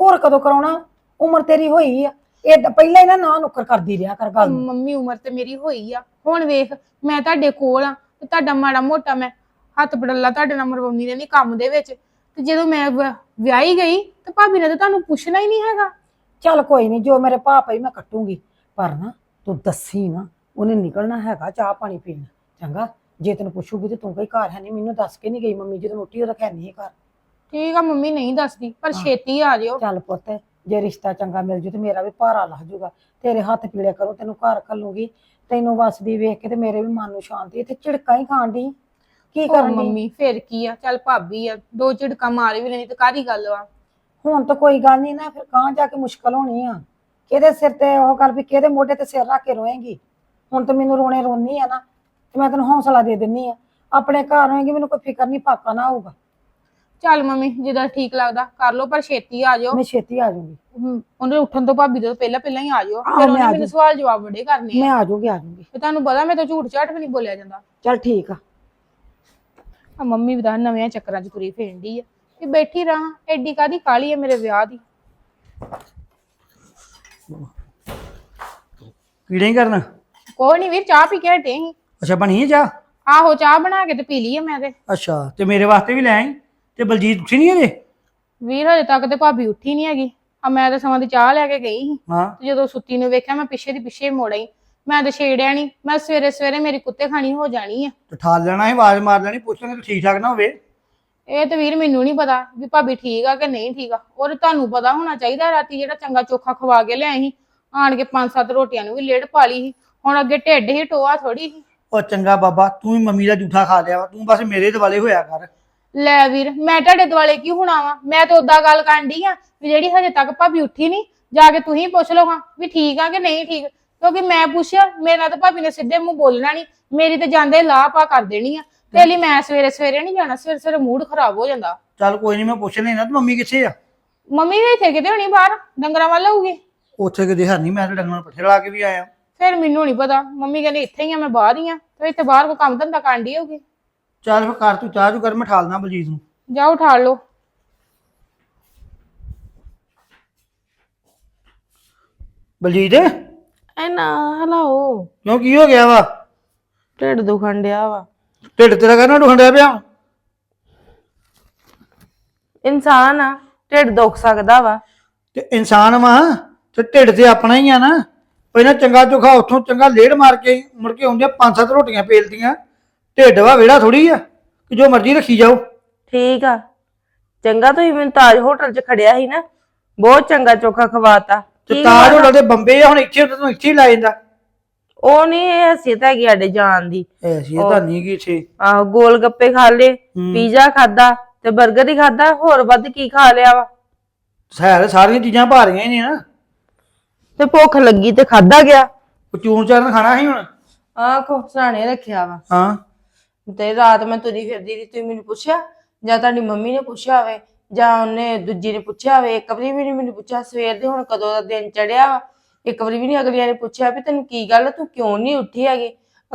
ਹੋਰ ਕਦੋਂ ਕਰਾਉਣਾ? ਉਮਰ ਤੇਰੀ ਹੋਈ ਆ। ਇਹ ਤਾਂ ਪਹਿਲਾਂ ਹੀ ਨਾ ਨਾ ਨੁੱਕਰ ਕਰਦੀ ਰਿਹਾ ਕਰ ਗੱਲ ਨੂੰ। ਮੰਮੀ ਉਮਰ ਤੇ ਮੇਰੀ ਹੋਈ ਆ। ਹੁਣ ਵੇਖ ਮੈਂ ਤੁਹਾਡੇ ਕੋਲ ਆ ਤੇ ਤੁਹਾਡਾ ਮਾੜਾ ਮੋਟਾ ਮੈਂ ਹੱਥ ਪੜੱਲਾ ਤੁਹਾਡੇ ਨਾਲ ਮਰਵਾਉਂਦੀ ਰਹਿੰਦੀ ਕੰਮ ਦੇ ਵਿੱਚ। ਤੇ ਜਦੋਂ ਮੈਂ ਵਿ- ਵਿਆਹੀ ਗਈ ਤੇ ਭਾਬੀ ਨੇ ਤਾਂ ਤੁਹਾਨੂੰ ਪੁੱਛਣਾ ਹੀ ਨਹੀਂ ਹੈਗਾ। ਚੱਲ ਕੋਈ ਨਹੀਂ ਜੋ ਮੇਰੇ ਭਾ ਪਈ ਮੈਂ ਕੱਟੂੰਗੀ। ਪਰ ਨਾ ਤੂੰ ਦੱਸੀ ਨਾ ਉਹਨੇ ਨਿਕਲਣਾ ਹੈਗਾ ਚਾਹ ਪਾਣੀ ਪੀਣ। ਚੰਗਾ ਜੇ ਤੈਨੂੰ ਪੁੱਛੂਗੀ ਤੇ ਤੂੰ ਕਹੀ ਘਰ ਹੈ ਨਹੀਂ ਮੈਨੂੰ ਦੱਸ ਕੇ ਨਹੀਂ ਗਈ ਮੰਮੀ ਜਦੋਂ ਰੋਟੀ ਉਹਦਾ ਖੈਨੀ ਹੈ ਘਰ। ਠੀਕ ਆ ਮੰਮੀ ਨਹੀਂ ਦੱਸਦੀ ਪਰ ਛੇਤੀ ਆ ਜਿਓ। ਚੱਲ ਪੁੱਤ ਜੇ ਰਿਸ਼ਤਾ ਚੰਗਾ ਮਿਲ ਜੂ ਤੇ ਮੇਰਾ ਵੀ ਭਾਰਾ ਲੱਗ ਜੂਗਾ। ਤੇਰੇ ਹੱਥ ਪੀੜੇ ਕਰੋ ਤੈਨੂੰ ਘਰ ਘੱਲੂਗੀ। ਤੈਨੂੰ ਵਸਦੀ ਵੇਖ ਕੇ ਤੇ ਮੇਰੇ ਵੀ ਮਨ ਨੂੰ ਸ਼ਾਂਤੀ ਤੇ ਝਿੜਕਾਂ ਹੀ ਖਾਣ ਦੀ ਕੀ ਹੋਰ ਕਰਨ ਮੰਮੀ ਫੇਰ ਕੀ ਆ? ਚੱਲ ਭਾਬੀ ਆ ਦੋ ਝਿੜਕਾਂ ਮਾਰ ਵੀ ਲੈਣੀ ਤੇ ਕਾਦੀ ਗੱਲ ਆ? ਹੁਣ ਤਾਂ ਕੋਈ ਗੱਲ ਨਹੀਂ ਨਾ ਫਿਰ ਕਾਂ ਜਾ ਕੇ ਮੁਸ਼ਕਲ ਹੋਣੀ ਆ। ਕਿਹਦੇ ਸਿਰ ਤੇ ਉਹ ਗੱਲ ਵੀ ਕਿਹਦੇ ਮੋਢੇ ਤੇ ਸਿਰ ਰੱਖ ਕੇ ਰੋਏਂਗੀ? ਹੁਣ ਤਾਂ ਮੈਨੂੰ ਰੋਣੇ ਰੋਣੀ ਆ ਨਾ ਤੇ ਮੈਂ ਤੈਨੂੰ ਹੌਸਲਾ ਦੇ ਦਿੰਨੀ ਆ। ਆਪਣੇ ਘਰ ਹੋਏਗੀ ਮੈਨੂੰ ਕੋਈ ਫਿਕਰ ਨਹੀਂ ਪਾਕਾ ਨਾ ਹੋਊਗਾ ਚੱਲ ਮੰਮੀ ਜਿੱਦਾਂ ਠੀਕ ਲੱਗਦਾ ਕਰ ਲਓ ਪਰ ਛੇਤੀ ਆ ਜਾਓ ਮੈਂ ਛੇਤੀ ਆ ਜਾਊਂਗੀ। ਹਮ, ਉਹਨੇ ਉੱਠਣ ਤੋਂ ਭਾਬੀ ਤੋਂ ਪਹਿਲਾਂ ਪਹਿਲਾਂ ਹੀ ਆ ਜਾਓ ਆਹੋ, ਫਿਰ ਮੈਂ ਉਹਨੇ ਆ ਮੈਨੂੰ ਸਵਾਲ ਜਵਾਬ ਬੜੇ ਕਰਨੇ ਆ। ਮੈਂ ਆ ਜਾਊਂਗੀ ਆ ਜਾਊਂਗੀ। ਤੇ ਤੁਹਾਨੂੰ ਪਤਾ ਮੈਂ ਤਾਂ ਝੂਠ ਝਾਟ ਵੀ ਨਹੀਂ ਬੋਲਿਆ ਜਾਂਦਾ। ਚੱਲ ਠੀਕ ਆ। ਆ ਮੰਮੀ ਵੀ ਤਾਂ ਨਵੇਂ ਚੱਕਰਾਂ 'ਚ ਤੁਰੀ ਫੇਂਦੀ ਆ। ਕਿ ਬੈਠੀ ਰਹਾਂ ਐਡੀ ਕਾਦੀ ਕਾਲੀ ਆ ਮੇਰੇ ਵਿਆਹ ਦੀ? ਕੀੜੇ ਹੀ ਕਰਨਾ? ਕੋਈ ਨਹੀਂ ਵੀਰ ਚਾਹ ਪੀ ਕੇ ਹਟੇ ਸੀ। ਅੱਛਾ ਬਣੀ ਹੈ ਚਾਹ? ਆਹੋ ਚਾਹ ਬਣਾ ਕੇ ਤੇ ਪੀ ਲਈ ਆ ਮੈਂ ਤੇ। ਅੱਛਾ ਤੇ ਮੇਰੇ ਵਾਸਤੇ ਵੀ ਲੈ ਆਈ? ਤੇ ਬਲਜੀਤ ਉੱਠੀ ਨਹੀਂ ਅਜੇ ਵੀਰ ਹਜੇ ਤੱਕ ਤੇ ਭਾਬੀ ਉੱਠੀ ਨਹੀਂ ਹੈਗੀ। ਆ ਮੈਂ ਤਾਂ ਸਮਾਂ ਦੀ ਚਾਹ ਲੈ ਕੇ ਗਈ ਸੀ। ਹਾਂ। ਤੇ ਜਦੋਂ ਸੁੱਤੀ ਨੂੰ ਵੇਖਿਆ ਮੈਂ ਪਿੱਛੇ ਦੀ ਪਿੱਛੇ ਮੁੜ ਆਈ। ਮੈਂ ਤਾਂ ਛੇੜਿਆ ਨਹੀਂ ਮੈਂ ਸਵੇਰੇ ਸਵੇਰੇ ਮੇਰੀ ਕੁੱਤੇ ਖਾਣੀ ਹੋ ਜਾਣੀ ਆ। ਤੇ ਠਾਲ ਲੈਣਾ ਸੀ ਆਵਾਜ਼ ਮਾਰ ਲੈਣੀ ਪੁੱਛ ਲੈਣੀ ਠੀਕ ਠਾਕ ਨਾ ਹੋਵੇ। ਇਹ ਤੇ ਵੀਰ ਮੈਨੂੰ ਨਹੀਂ ਪਤਾ ਵੀ ਭਾਬੀ ਠੀਕ ਆ ਕਿ ਨਹੀਂ ਠੀਕ ਆ। ਔਰ ਤੁਹਾਨੂੰ ਪਤਾ ਹੋਣਾ ਚਾਹੀਦਾ ਰਾਤੀ ਜਿਹੜਾ ਚੰਗਾ ਚੋਖਾ ਖਵਾ ਕੇ ਲਿਆਈ ਸੀ ਆਣ ਕੇ ਪੰਜ ਸੱਤ ਰੋਟੀਆਂ ਨੂੰ ਵੀ ਲੇੜ ਪਾ ਲਈ ਸੀ। ਹੁਣ ਅੱਗੇ ਢਿੱਡ ਹੀ ਟੋਆ ਥੋੜੀ ਸੀ। ਉਹ ਚੰਗਾ ਬਾਬਾ ਤੂੰ ਹੀ ਮੰਮੀ ਦਾ ਝੂਠਾ ਖਾ ਲਿਆ ਵਾ। ਤੂੰ ਬਸ ਮੇਰੇ ਦਿਵਾਲੇ ਹੋਇਆ ਕਰ। ਲੈ ਵੀਰ ਮੈਂ ਤੁਹਾਡੇ ਦੁਆਲੇ ਕੀ ਹੋਣਾ ਵਾ? ਮੈਂ ਤਾਂ ਉਦਾਂ ਗੱਲ ਕਰਨ ਡਈ ਆ ਵੀ ਜਿਹੜੀ ਹਜੇ ਤੱਕ ਭਾਬੀ ਉੱਠੀ ਨਹੀਂ ਜਾ ਕੇ ਤੁਸੀਂ ਪੁੱਛ ਲਓ ਹਾਂ ਵੀ ਠੀਕ ਆ ਕਿ ਨਹੀਂ ਠੀਕ। ਕਿਉਂਕਿ ਮੈਂ ਪੁੱਛਿਆ ਮੇਰੇ ਨਾਲ ਤਾਂ ਭਾਬੀ ਨੇ ਸਿੱਧੇ ਮੂੰਹ ਬੋਲਣਾ ਨਹੀਂ ਮੇਰੀ ਤੇ ਜਾਂਦੇ ਲਾਹ ਪਾ ਕਰ ਦੇਣੀ ਆ। ਤੇ ਲਈ ਮੈਂ ਸਵੇਰੇ ਸਵੇਰੇ ਨਹੀਂ ਜਾਣਾ ਸਵੇਰੇ ਸਵੇਰੇ ਮੂਡ ਖਰਾਬ ਹੋ ਜਾਂਦਾ। ਚੱਲ ਕੋਈ ਨਹੀਂ ਮੈਂ ਪੁੱਛ ਲੈਣਾ ਤੇ ਮੰਮੀ ਕਿੱਥੇ ਆ? ਮੰਮੀ ਵੀ ਇੱਥੇ ਕਿਤੇ ਹੋਣੀ ਬਾਹਰ? ਡੰਗਰਾਂ ਵੱਲ ਹੋਊਗੀ ਉੱਥੇ ਕਿਤੇ ਹੈ ਨਹੀਂ ਮੈਂ ਤੇ ਡੰਗਰਾਂ ਪੱਠੇ ਲਾ ਕੇ ਵੀ ਆਇਆ। ਫਿਰ ਮੈਨੂੰ ਨਹੀਂ ਪਤਾ ਮੰਮੀ ਕਹਿੰਦੀ ਇੱਥੇ ਹੀ ਆ ਮੈਂ ਬਾਹਰ ਹੀ ਆ ਤੇ ਇੱਥੇ ਬਾਹਰ ਕੋ ਕੰਮ ਧੰਦਾ ਕਰਨ ਡਈ ਹੋਊਗੀ? ਚੱਲ ਫਿਰ ਕਰ ਤੂੰ ਚਾਹ ਚੂ ਕਰ ਮੈਂ ਠਾਲਦਾ ਬਲਜੀਤ ਨੂੰ। ਜਾਓ ਉਠਾ ਲਓ। ਬਲਜੀਤ? ਐ ਨਾ ਹਲਾਓ। ਕਿਉਂ ਕੀ ਹੋ ਗਿਆ ਵਾ? ਢਿੱਡ ਦੁਖਣ ਡਿਆ ਵਾ। ਢਿੱਡ ਤੇਰਾ ਕਹਿੰਦਾ ਦੁਖਣ ਡਿਆ ਪਿਆ? ਇਨਸਾਨ ਆ ਢਿੱਡ ਦੁਖ ਸਕਦਾ ਵਾ। ਤੇ ਇਨਸਾਨ ਵਾ ਤੇ ਢਿੱਡ ਤੇ ਆਪਣਾ ਹੀ ਆ ਨਾ। ਪਹਿਲਾਂ ਚੰਗਾ ਚੋਖਾ ਉੱਥੋਂ ਚੰਗਾ ਲੇੜ ਮਾਰ ਕੇ ਮੁੜ ਕੇ ਆਉਂਦੇ ਪੰਜ ਸੱਤ ਰੋਟੀਆਂ ਪੇਲਦੀਆਂ। ਢਿੱਡ ਵਾ ਵਿਹੜਾ ਥੋੜੀ ਆ ਕਿ ਜੋ ਮਰਜ਼ੀ ਰੱਖੀ ਜਾਓ। ਠੀਕ ਆ। ਚੰਗਾ ਤੁਸੀਂ ਮੈਨੂੰ ਤਾਜ ਹੋਟਲ 'ਚ ਖੜਿਆ ਸੀ ਨਾ ਬਹੁਤ ਚੰਗਾ ਚੋਖਾ ਖਵਾਤਾ। ਤੇ ਕੀ ਤਾਜ ਗੱਲ ਆ? ਹੋਟਲ ਦੇ ਬੰਬੇ ਆ ਹੁਣ ਇੱਥੇ ਹੁੰਦਾ ਤੂੰ ਇੱਥੇ ਹੀ ਲਾ ਜਾਂਦਾ ਉਹ ਨਹੀਂ ਇਹ ਹਸੀਅਤ ਹੈਗੀ ਸਾਡੇ ਜਾਨ ਦੀ। ਐਸੀ ਤਾਂ ਨਹੀਂ ਕੀ ਇੱਥੇ। ਆਹੋ ਗੋਲ ਗੱਪੇ ਖਾ ਲਏ ਪੀਜ਼ਾ ਖਾਦਾ ਤੇ 버ਗਰ ਹੀ ਖਾਦਾ ਹੋਰ ਵੱਧ ਕੀ ਖਾ ਲਿਆ ਵਾ? ਸੈਰ ਸਾਰੀਆਂ ਚੀਜ਼ਾਂ ਭਾਰੀਆਂ ਹੀ ਨੇ ਨਾ। ਤੇ ਭੁੱਖ ਲੱਗੀ ਤੇ ਖਾਦਾ ਗਿਆ। ਉਹ ਚੂਨ ਚਾਰਨ ਖਾਣਾ ਸੀ ਹੁਣ? ਆਖੋ ਸਰਾਣੇ ਰੱਖਿਆ ਵਾ। ਹਾਂ। ਤੇ ਰਾਤ ਮੈਂ ਤੁਰੀ ਫਿਰਦੀ ਸੀ ਤੁਸੀਂ ਮੈਨੂੰ ਪੁੱਛਿਆ? ਜਾਂ ਤੁਹਾਡੀ ਮੰਮੀ ਨੇ ਪੁੱਛਿਆ ਹੋਵੇ? ਜਾਂ ਉਹਨੇ ਦੂਜੀ ਨੇ ਪੁੱਛਿਆ ਹੋਵੇ? ਇੱਕ ਵਾਰੀ ਵੀ ਨਹੀਂ ਮੈਨੂੰ ਪੁੱਛਿਆ ਸਵੇਰ ਦੇ ਹੁਣ ਕਦੋਂ ਦਾ ਦਿਨ ਚੜਿਆ ਇੱਕ ਵਾਰੀ ਵੀ ਨਹੀਂ ਅਗਲੀਆਂ ਨੇ ਪੁੱਛਿਆ ਵੀ ਤੈਨੂੰ ਕੀ ਗੱਲ ਤੂੰ ਕਿਉਂ ਨਹੀਂ ਉੱਠੀ ਹੈਗੀ?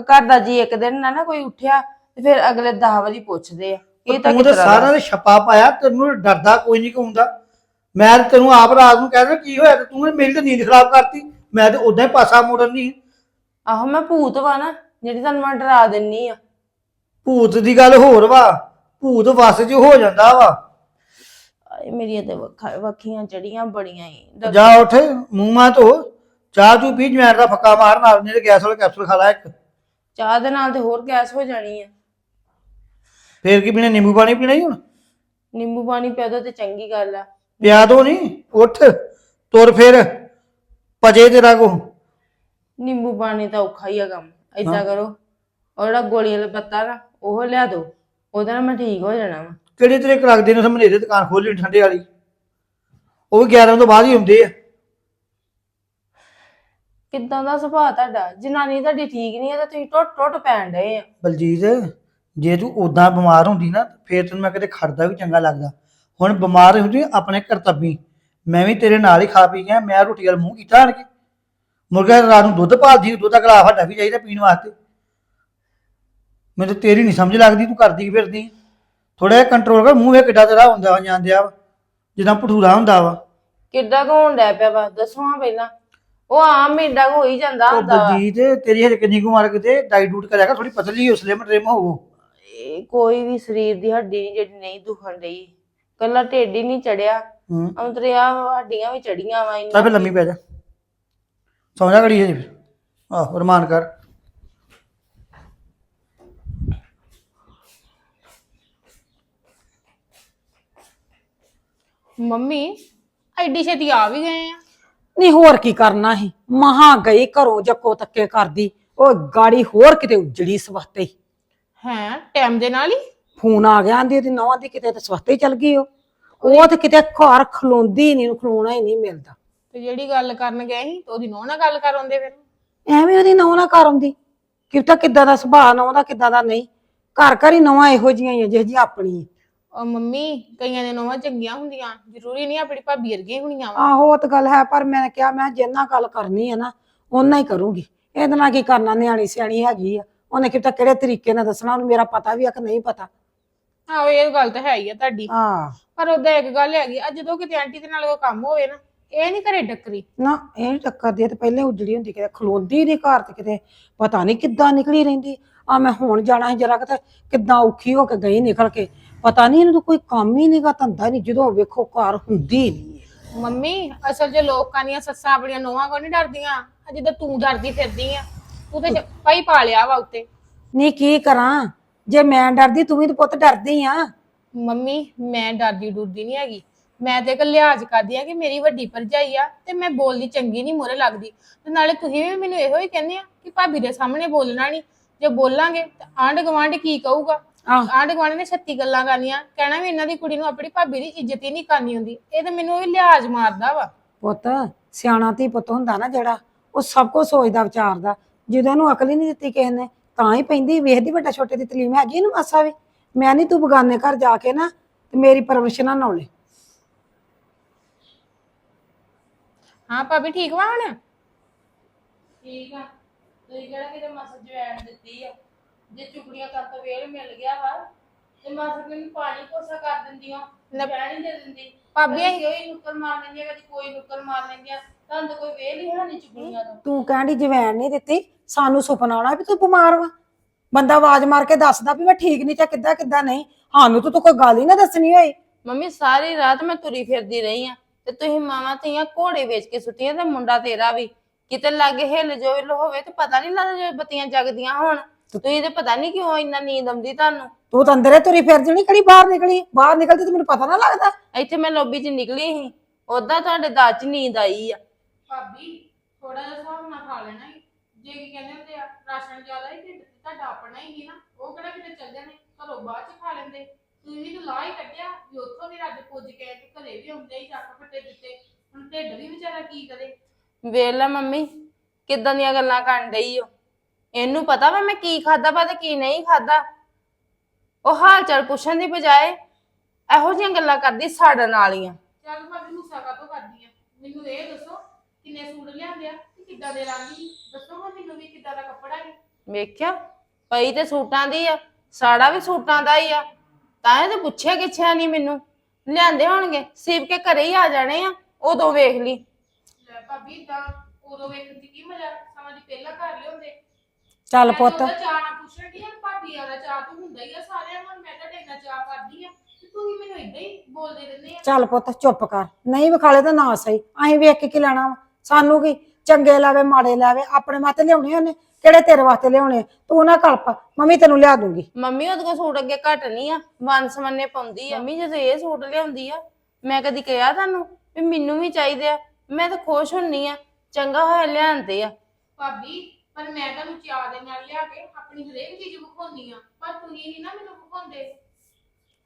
ਘਰ ਦਾ ਜੀ ਇੱਕ ਦਿਨ ਨਾ ਨਾ ਕੋਈ ਉੱਠਿਆ ਤੇ ਫਿਰ ਅਗਲੇ 10 ਵਾਰੀ ਪੁੱਛਦੇ ਆ। ਇਹ ਤਾਂ ਕਿਤਰਾ ਸਾਰਾ ਦੇ? ਛੱਪਾ ਪਾਇਆ ਤੈਨੂੰ ਡਰਦਾ ਕੋਈ ਨਹੀਂ ਕਹੂੰਦਾ ਮੈਂ ਤੈਨੂੰ ਆਪ ਰਾਤ ਨੂੰ ਕਹਿੰਦਾ ਕੀ ਹੋਇਆ? ਤੇ ਤੂੰ ਮੇਰੀ ਤਾਂ ਨੀਂਦ ਖਰਾਬ ਕਰਤੀ। ਮੈਂ ਤੇ ਉਦਾਂ ਹੀ ਪਾਸਾ ਮੋੜਨ ਨਹੀਂ ਆਹੋ ਮੈਂ ਭੂਤ ਵਾ ਨਾ ਜਿਹੜੀ ਤੁਹਾਨੂੰ ਮੈਂ ਡਰਾ ਦਿੰਨੀ ਆ। ਭੂਤ ਦੀ ਗੱਲ ਹੋਰ ਵਾ ਭੂਤ ਵਸ ਚ ਹੋ ਜਾਂਦਾ ਵਾ। ਆਏ ਮੇਰੀਆਂ ਤੇ ਵੱਖਾ- ਵੱਖੀਆਂ ਜੜੀਆਂ ਬੜੀਆਂ ਹੀ ਜਾ ਉੱਠ ਮੂੰਹ ਧੋ ਚਾਹ ਤੂੰ ਪੀ ਜਮੈਰ ਦਾ ਫੱਕਾ ਮਾਰ ਨਾਲ ਨਹੀਂ ਤੇ ਗੈਸ ਵਾਲਾ ਕੈਪਸੂਲ ਖਾ ਲੈ ਇੱਕ। ਚਾਹ ਦੇ ਨਾਲ ਤੇ ਹੋਰ ਗੈਸ ਹੋ ਜਾਣੀ ਆ। ਫੇਰ ਕੀ ਪੀਣਾ ਨਿੰਬੂ ਪਾਣੀ ਪੀਣਾ ਹੀ ਹੁਣ? ਨਿੰਬੂ ਪਾਣੀ ਪਿਆ ਦੋ ਤੇ ਚੰਗੀ ਗੱਲ ਆ। ਪਿਆ ਦੋ ਨਹੀਂ ਉੱਠ ਤੁਰ ਫਿਰ ਪਜੇ ਤੇਰਾ ਕੋ। ਨਿੰਬੂ ਪਾਣੀ ਤਾਂ ਔਖਾ ਹੀ ਆ ਕੰਮ ਏਦਾਂ ਕਰੋ। ਉਹ ਜਿਹੜਾ ਗੋਲੀ ਵਾਲਾ ਪੱਤਾ ਨਾ ਉਹ ਲਿਆ ਦਿਓ ਉਹਦੇ ਨਾਲ ਮੈਂ ਠੀਕ ਹੋ ਜਾਣਾ ਵਾ। ਕਿਹੜੇ ਤੇਰੇ ਕਰਾਗਦੇ ਨੇ ਸਮਝੇ ਦੇ ਦੁਕਾਨ ਖੋਲੀ ਠੰਡੇ ਵਾਲੀ? ਉਹ ਵੀ 11 ਤੋਂ ਬਾਅਦ ਹੀ ਹੁੰਦੇ ਆ। ਕਿੱਦਾਂ ਦਾ ਸੁਭਾਅ ਤੁਹਾਡਾ? ਜਨਾਨੀ ਤੁਹਾਡੀ ਠੀਕ ਨਹੀਂ ਹੈ ਤਾਂ ਤੁਸੀਂ ਟੁੱਟ ਟੁੱਟ ਪੈਣ ਡਏ ਆ। ਬਲਜੀਤ ਜੇ ਤੂੰ ਉਦਾਂ ਬਿਮਾਰ ਹੁੰਦੀ ਨਾ ਫੇਰ ਤੈਨੂੰ ਮੈਂ ਕਦੇ ਖੜਦਾ ਵੀ ਚੰਗਾ ਲੱਗਦਾ। ਹੁਣ ਬਿਮਾਰ ਹੁੰਦੀ ਆਪਣੇ ਕਰਤੱਬੀ ਮੈਂ ਵੀ ਤੇਰੇ ਨਾਲ ਹੀ ਖਾ ਪੀ ਗਿਆ ਮੈਂ ਰੋਟੀ ਵਾਲ ਮੂੰਹ ਕੀਤਾ ਆਣ ਕੇ। ਮੁਰਗਾ ਰਾਤ ਨੂੰ ਦੁੱਧ ਭਾਲਦੀ ਦੁੱਧ ਦਾ ਗਲਾਸ ਸਾਡਾ ਵੀ ਚਾਹੀਦਾ ਪੀਣ ਵਾਸਤੇ। ਮੈਨੂੰ ਤਾਂ ਤੇਰੀ ਨਹੀਂ ਸਮਝ ਲੱਗਦੀ ਤੂੰ ਕਰਦੀ ਕੀ ਫਿਰਦੀ? ਥੋੜਾ ਜਿਹਾ ਕੰਟਰੋਲ ਕਰ ਮੂੰਹ ਵੇ ਕਿੱਡਾ ਤੇਰਾ ਹੁੰਦਾ ਜਾਂਦਿਆ ਵਾ ਜਿੱਦਾਂ ਭਟੂਰਾ ਹੁੰਦਾ ਵਾ। ਕਿੱਦਾਂ ਕੁ ਹੋਣ ਡੈ ਪਿਆ ਵਾ ਦੱਸੋ ਹਾਂ ਪਹਿਲਾਂ। ਉਹ ਆਮ ਮੇਡਾ ਹੋ ਹੀ ਜਾਂਦਾ ਉਹ ਹੁੰਦਾ ਵਾ। ਬਲਜੀਤ ਤੇਰੀ ਹਜੇ ਕਿੰਨੀ ਕੁ ਉਮਰ ਕਿਤੇ? ਡਾਈਟ ਡੂਟ ਕਰਿਆ ਕਰ ਥੋੜੀ ਪਤਲੀ ਹੋ ਸਲਿਮ ਟ੍ਰਿਮ ਹੋਵੋ ਇਹ ਕੋਈ ਵੀ ਸਰੀਰ ਦੀ ਹੱਡੀ ਨਹੀਂ ਜਿਹੜੀ ਨਹੀਂ ਦੁਖਣ ਡਈ। ਕੱਲਾ ਢਿੱਡ ਹੀ ਨਹੀਂ ਚੜਿਆ। ਹੂੰ। ਅੰਤਰਿਆ ਹੱਡੀਆਂ ਵੀ ਚੜੀਆਂ ਵਾ ਚੱਲ ਇੰਨਾ ਫਿਰ ਲੰਮੀ ਪੈ ਜਾ। ਸੌਂ ਜਾ ਘੜੀ ਹਜੇ ਫਿਰ। ਆਹ ਰਮਾਨ ਕਰ। ਮੰਮੀ ਐਡੀ ਛੇਤੀ ਆ ਵੀ ਗਏ ਆ। ਨਹੀਂ ਹੋਰ ਕੀ ਕਰਨਾ ਸੀ? ਮਹਾ ਗਈ ਘਰੋਂ ਜੱਕੋ ਤੱਕੇ ਕਰਦੀ। ਉਹ ਗਾੜੀ ਹੋਰ ਕਿਤੇ ਉਜੜੀ ਸਵਸਤੇ ਹੈ। ਟਾਈਮ ਦੇ ਨਾਲ ਹੀ? ਫੋਨ ਆ ਗਿਆ ਆਂਦੀ ਉਹਦੀ ਨੌਂ ਦੀ ਕਿਤੇ ਤੇ ਸਵਸਤੇ ਹੀ ਚਲ ਗਈ ਉਹ। ਉਹ ਤੇ ਕਿਤੇ ਘਰ ਖਲੋਂਦੀ ਨਹੀਂ ਨੂੰ ਖਲੋਣਾ ਹੀ ਨਹੀਂ ਮਿਲਦਾ। ਤੇ ਜਿਹੜੀ ਗੱਲ ਕਰਨ ਗਏ ਸੀ ਤੇ ਉਹਦੀ ਨੋਹ ਨਾਲ ਗੱਲ ਕਰ ਆਉਂਦੇ ਫਿਰ? ਐਵੇਂ ਉਹਦੀ ਨੌਂ ਨਾ ਕਰ ਆਉਂਦੀ। ਕਿ ਤਾਂ ਕਿੱਦਾਂ ਦਾ ਸੁਭਾਅ ਨੌਂ ਦਾ ਕਿੱਦਾਂ ਦਾ ਨਹੀਂ। ਘਰ ਘਰ ਹੀ ਨੌਂ ਇਹੋ ਜੀਆਂ ਹੀ ਆ ਜਿਹੋ ਜਿਹੀ ਆਪਣੀ ਆ। ਉਹ ਮੰਮੀ ਕਈਆਂ ਦੇ ਨੋਹਾਂ ਚੰਗੀਆਂ ਹੁੰਦੀਆਂ ਜ਼ਰੂਰੀ ਨਹੀਂ ਆਪਣੀ ਭਾਬੀ ਵਰਗੀਆਂ ਹੀ ਹੋਣੀਆਂ ਵਾ। ਆਹੋ ਉਹ ਤਾਂ ਗੱਲ ਹੈ ਪਰ ਮੈਂ ਕਿਹਾ ਮੈਂ ਜਿੰਨਾ ਗੱਲ ਕਰਨੀ ਹੈ ਨਾ ਉਹਨਾਂ ਹੀ ਕਰੂੰਗੀ। ਇਹਦੇ ਨਾਲ ਕੀ ਕਰਨਾ ਨਿਆਣੀ ਸਿਆਣੀ ਹੈਗੀ ਆ। ਉਹਨੇ ਕਿਤਾ ਕਿਹੜੇ ਤਰੀਕੇ ਨਾਲ ਦੱਸਣਾ ਉਹਨੂੰ ਮੇਰਾ ਪਤਾ ਵੀ ਆ ਕਿ ਨਹੀਂ ਪਤਾ। ਆਹੋ ਇਹ ਗੱਲ ਤਾਂ ਹੈ ਹੀ ਆ ਤੁਹਾਡੀ। ਹਾਂ। ਪਰ ਉਹਦਾ ਇੱਕ ਗੱਲ ਹੈਗੀ ਆ ਜਦੋਂ ਕਿਤੇ ਆਂਟੀ ਦੇ ਨਾਲ ਕੋਈ ਕੰਮ ਹੋਵੇ ਨਾ ਇਹ ਨਹੀਂ ਘਰੇ ਡੱਕਰੀ। ਨਾ ਇਹ ਨੀ ਟੱਕਰਦੀ ਆ ਤੇ ਪਹਿਲੇ ਉਜੜੀ ਹੁੰਦੀ ਕਿਤੇ ਖਲੋਂਦੀ ਨਹੀਂ ਘਰ ਤੇ ਕਿਤੇ ਪਤਾ ਨਹੀਂ ਕਿੱਦਾਂ ਨਿਕਲੀ ਰਹਿੰਦੀ। ਆ ਮੈਂ ਹੁਣ ਜਾਣਾ ਸੀ ਜਰਾ ਕਿਤੇ ਕਿੱਦਾਂ ਔਖੀ ਹੋ ਕੇ ਗਈ ਨਿਕਲ ਕੇ। ਪਤਾ ਨਹੀਂ ਇਹਨੂੰ ਕੋਈ ਕੰਮ ਹੀ ਨਹੀਂਗਾ ਧੰਦਾ ਨਹੀਂ ਜਦੋਂ ਵੇਖੋ ਘਰ ਹੁੰਦੀ ਨਹੀਂ ਮੰਮੀ ਅਸਲ 'ਚ ਲੋਕਾਂ ਦੀਆਂ ਸੱਸਾਂ ਆਪਣੀਆਂ ਨੋਹਾਂ ਕੋਲ ਨਹੀਂ ਡਰਦੀਆਂ? ਆ ਜਿੱਦਾਂ ਤੂੰ ਡਰਦੀ ਫਿਰਦੀ ਆ। ਤੂੰ ਤੇ ਪਾਈ ਪਾ ਲਿਆ ਵਾ ਉੱਤੇ। ਨਹੀਂ ਕੀ ਕਰਾਂ? ਜੇ ਮੈਂ ਡਰਦੀ ਤੂੰ ਵੀ ਤਾਂ ਪੁੱਤ ਡਰਦੀ ਆ। ਮੰਮੀ ਮੈਂ ਡਰਦੀ ਡੁਰਦੀ ਨਹੀਂ ਹੈਗੀ। ਮੈਂ ਤੇ ਇੱਕ ਲਿਹਾਜ਼ ਕਰਦੀ ਆ ਕਿ ਮੇਰੀ ਵੱਡੀ ਭਰਜਾਈ ਆ ਤੇ ਮੈਂ ਬੋਲਦੀ ਚੰਗੀ ਨਹੀਂ ਮੋਰੇ ਲੱਗਦੀ। ਤੇ ਨਾਲੇ ਤੁਸੀਂ ਵੀ ਮੈਨੂੰ ਇਹੋ ਹੀ ਕਹਿੰਦੇ ਆ ਕਿ ਭਾਬੀ ਦੇ ਸਾਹਮਣੇ ਬੋਲਣਾ ਨਹੀਂ ਜੇ ਬੋਲਾਂਗੇ ਤਾਂ ਆਂਢ ਗੁਆਂਢ ਕੀ ਕਹੂਗਾ? ਆਹ। ਆਂਢ ਗੁਆਂਢ ਨੇ ਛੱਤੀ ਗੱਲਾਂ ਕਰਨੀਆਂ ਕਹਿਣਾ ਵੀ ਇਹਨਾਂ ਦੀ ਕੁੜੀ ਨੂੰ ਆਪਣੀ ਭਾਬੀ ਦੀ ਇੱਜ਼ਤ ਹੀ ਨਹੀਂ ਕਰਨੀ ਹੁੰਦੀ। ਇਹ ਤਾਂ ਮੈਨੂੰ ਵੀ ਲਿਹਾਜ਼ ਮਾਰਦਾ ਵਾ। ਪੁੱਤ ਸਿਆਣਾ ਧੀ ਪੁੱਤ ਹੁੰਦਾ ਨਾ ਜਿਹੜਾ ਉਹ ਸਭ ਕੁਝ ਸੋਚਦਾ ਵਿਚਾਰਦਾ। ਜਦੋਂ ਇਹਨੂੰ ਅਕਲ ਹੀ ਨਹੀਂ ਦਿੱਤੀ ਕਿਸੇ ਨੇ ਤਾਂ ਹੀ ਪੈਂਦੀ ਵੇਖਦੀ ਵੱਡਾ ਛੋਟੇ ਦੀ ਤਲੀਮ ਹੈਗੀ ਇਹਨੂੰ ਮਾਸਾ ਵੀ। ਮੈਂ ਨਹੀਂ ਤੂੰ ਬਗਾਨੇ ਘਰ ਜਾ ਕੇ ਨਾ ਤੇ ਮੇਰੀ ਪਰਵਰਿਸ਼ ਨਾ ਨੌਲੇ ਹਾਂ ਭਾਬੀ ਠੀਕ ਵਾ ਹੁਣ? ਠੀਕ ਆ। ਤੁਸੀਂ ਕਿਹੜਾ ਕਿਤੇ ਮਾਸਾ ਜਵੈਣ ਦਿੱਤੀ ਆ? ਜੇ ਚੁਗਲੀਆਂ ਕਰਨ ਤੋਂ ਵੇਲ ਮਿਲ ਗਿਆ ਵਾ ਤੇ ਮਾਸਾ ਮੈਨੂੰ ਪਾਣੀ ਕੋਸਾ ਕਰ ਦਿੰਦੀਆਂ। ਲੈ- ਹੀ ਦੇ ਦਿੰਦੀ। ਭਾਬੀ ਕਦੀ ਕੋਈ ਨੁੱਕਰ ਮਾਰ ਲੈਂਦੀ ਆ ਕਦੀ ਕੋਈ ਨੁੱਕਰ ਮਾਰ ਲੈਂਦੀ ਆ ਤੁਹਾਨੂੰ ਤਾਂ ਕੋਈ ਵੇਲ ਹੀ ਹੈ ਨਹੀਂ ਚੁਗਲੀਆਂ ਤੋਂ। ਤੂੰ ਕਹਿੰਦੀ ਜਵੈਣ ਨਹੀਂ ਦਿੱਤੀ ਸਾਨੂੰ ਸੁਪਨਾ ਆਉਣਾ ਵੀ ਤੂੰ ਬਿਮਾਰ ਵਾ। ਬੰਦਾ ਆਵਾਜ਼ ਮਾਰ ਕੇ ਦੱਸਦਾ ਵੀ ਮੈਂ ਠੀਕ ਨਹੀਂ ਤੇ ਕਿੱਦਾਂ ਕਿੱਦਾਂ ਨਹੀਂ। ਸਾਨੂੰ ਤਾਂ ਤੂੰ ਕੋਈ ਗੱਲ ਹੀ ਨਾ ਦੱਸਣੀ ਹੋਈ। ਮੰਮੀ ਸਾਰੀ ਰਾਤ ਮੈਂ ਤੁਰੀ ਫਿਰਦੀ ਰਹੀ ਆ ਤੇ ਤੁਸੀਂ ਮਾਵਾਂ ਧੀਆਂ ਘੋੜੇ ਵੇਚ ਕੇ ਸੁੱਟੀਆਂ ਤੇ ਮੁੰਡਾ ਤੇਰਾ ਵੀ। ਕਿਤੇ ਲਾਗੇ ਹਿੱਲ ਜੋਲ ਹੋਵੇ ਤੇ ਪਤਾ ਨਹੀਂ ਲੱਗਦਾ ਜੇ ਬੱਤੀਆਂ ਜਗਦੀਆਂ ਹੋਣ। ਤੁਸੀਂ ਤੇ ਪਤਾ ਨਹੀਂ ਕਿਉਂ ਇੰਨਾ ਨੀਂਦ ਆਉਂਦੀ ਤੁਹਾਨੂੰ? ਤੂੰ ਤਾਂ ਅੰਦਰੇ ਤੁਰੀ ਫਿਰ ਜਣੀ ਕਿਹੜੀ ਬਾਹਰ ਨਿਕਲੀ ਬਾਹਰ ਨਿਕਲਦੀ ਤੇ ਮੈਨੂੰ ਪਤਾ ਨਾ ਲੱਗਦਾ। ਇੱਥੇ ਮੈਂ ਲੌਬੀ 'ਚ ਨਿਕਲੀ ਸੀ ਉਦਾਂ ਤੁਹਾਡੇ ਦਾਜ 'ਚ ਨੀਂਦ ਆਈ ਆ। ਭਾਬੀ ਥੋੜਾ ਜਿਹਾ ਹਿਸਾਬ ਨਾਲ ਖਾ ਲੈਣਾ। ਜੇ ਕੀ ਕਹਿੰਦੇ ਹੁੰਦੇ ਆ ਰਾਸ਼ਨ ਜ਼ਿਆਦਾ ਹੀ ਢਿੱਡ ਤੇ ਤੁਹਾਡਾ ਆਪਣਾ ਹੀ ਸੀ ਨਾ ਉਹ ਕਿਹੜਾ ਕਿਤੇ ਚੱਲ ਜਾਣੇ ਘਰੋਂ ਬਾਅਦ ਚ ਖਾ ਲੈਂਦੇ। ਤੁਸੀਂ ਵੀ ਤਾਂ ਲਾਹ ਹੀ ਕੱਢਿਆ ਵੀ ਉੱਥੋਂ ਵੀ ਰੱਜ ਪੁੱਜ ਕੇ ਤੇ ਘਰੇ ਵੀ ਆਉਂਦੇ ਹੀ ਚੱਕ ਫੱਟੇ ਦਿੱਤੇ। ਹੁਣ ਢਿੱਡ ਵੀ ਵਿਚਾਰਾ ਕੀ ਕਰੇ? ਵੇਖ ਲੈ ਮੰਮੀ ਕਿੱਦਾਂ ਦੀਆਂ ਗੱਲਾਂ ਕਰਨ ਡਈ ਓ। ਇਹਨੂੰ ਪਤਾ ਵਾ ਮੈਂ ਕੀ ਖਾਦਾ ਵਾ ਤੇ ਕੀ ਨਹੀਂ ਖਾਦਾ ਉਹ ਹਾਲ ਚਾਲ ਪੁੱਛਣ ਦੀ ਬਜਾਏ ਇਹੋ ਜਿਹੀਆਂ ਗੱਲਾਂ ਕਰਦੀ ਸਾੜਨ ਵਾਲੀਆਂ ਚੱਲ ਭਾਬੀ ਗੁੱਸਾ ਕਾਹਤੋਂ ਕਰਦੀ ਆ? ਮੈਨੂੰ ਇਹ ਦੱਸੋ ਕਿੰਨੇ ਸੂਟ ਲਿਆਂਦੇ ਆ ਤੇ ਕਿੱਦਾਂ ਦੇ ਰੰਗ ਸੀ ਦੱਸੋ ਹਾਂ ਮੈਨੂੰ ਵੀ ਕਿੱਦਾਂ ਦਾ ਕੱਪੜਾ ਹੈ। ਵੇਖਿਆ ਪਈ ਤੇ ਸੂਟਾਂ ਦੀ ਆ ਸਾੜਾ ਵੀ ਸੂਟਾਂ ਦਾ ਹੀ ਆ। ਤਾਂ ਇਹ ਤੇ ਪੁੱਛਿਆ ਕਿਛਿਆ ਨਹੀਂ ਮੈਨੂੰ? ਲਿਆਂਦੇ ਹੋਣਗੇ ਸੀਪ ਕੇ ਘਰੇ ਹੀ ਆ ਜਾਣੇ ਆ ਉਦੋਂ ਵੇਖ ਲਈ। ਲੈ ਭਾਬੀ ਤਾਂ ਉਦੋਂ ਵੇਖਣ ਦੀ ਕੀ ਮਜ਼ਾ? ਸਮਾਂ ਦੀ ਪਹਿਲਾਂ ਘਰ ਲਿਆਉਂਦੇ। ਚੱਲ ਪੁੱਤ ਤਾਂ ਉਹਦਾ ਚਾਅ ਨਾ ਪੁੱਛਣ ਦੀ ਭਾਬੀ ਵਾਲਾ ਚਾਹ ਤਾਂ ਹੁੰਦਾ ਹੀ ਆ ਸਾਰਿਆਂ ਨੂੰ ਮੈਂ ਤਾਂ ਇੰਨਾ ਚਾਹ ਕਰਦੀ ਆ ਤੇ ਤੁਸੀਂ ਮੈਨੂੰ ਇਦਾਂ ਹੀ ਬੋਲਦੇ ਰਹਿੰਦੇ ਆ। ਚੱਲ ਪੁੱਤ ਚੁੱਪ ਕਰ। ਨਹੀਂ ਵਿਖਾਲੇ ਤਾਂ ਨਾ ਸਹੀ। ਅਸੀਂ ਵੇਖ ਕੇ ਕੀ ਲੈਣਾ ਵਾ। ਸਾਨੂੰ ਕੀ? ਚੰਗੇ ਲਾਵੇ ਮਾੜੇ ਲਾਵੇ ਆਪਣੇ ਵਾਸਤੇ ਲਿਆਉਣੇ ਉਹਨੇ? ਕਿਹੜੇ ਤੇਰੇ ਵਾਸਤੇ ਲਿਆਉਣੇ? ਤੂੰ ਨਾ ਕਲਪ ਮੰਮੀ ਤੈਨੂੰ ਲਿਆ ਦੂੰਗੀ। ਮੰਮੀ ਉਹਦੇ ਕੋਲ ਸੂਟ ਅੱਗੇ ਘਟ ਨਹੀਂ ਆ। ਵੰਨ ਸਮੰਨੇ ਪਾਉਂਦੀ ਆ। ਮੰਮੀ ਜਦੋਂ ਇਹ ਸੂਟ ਲਿਆਉਂਦੀ ਆ ਮੈਂ ਕਦੀ ਕਿਹਾ ਤੁਹਾਨੂੰ ਵੀ ਮੈਨੂੰ ਵੀ ਚਾਹੀਦੇ ਆ। ਮੈਂ ਤਾਂ ਖੁਸ਼ ਹੁੰਨੀ ਆ। ਚੰਗਾ ਹੋਇਆ ਲਿਆਂਦੇ ਆ। ਭਾਬੀ ਪਰ ਮੈਂ ਤੁਹਾਨੂੰ ਚਾਹ ਦੇ ਨਾਲ ਲਿਆ ਕੇ ਆਪਣੀ ਹਰੇਕ ਚੀਜ਼ ਵਿਖਾਉਣੀ ਆ ਪਰ ਤੁਸੀਂ ਨਹੀਂ ਨਾ ਮੈਨੂੰ ਵਿਖਾਉਂਦੇ।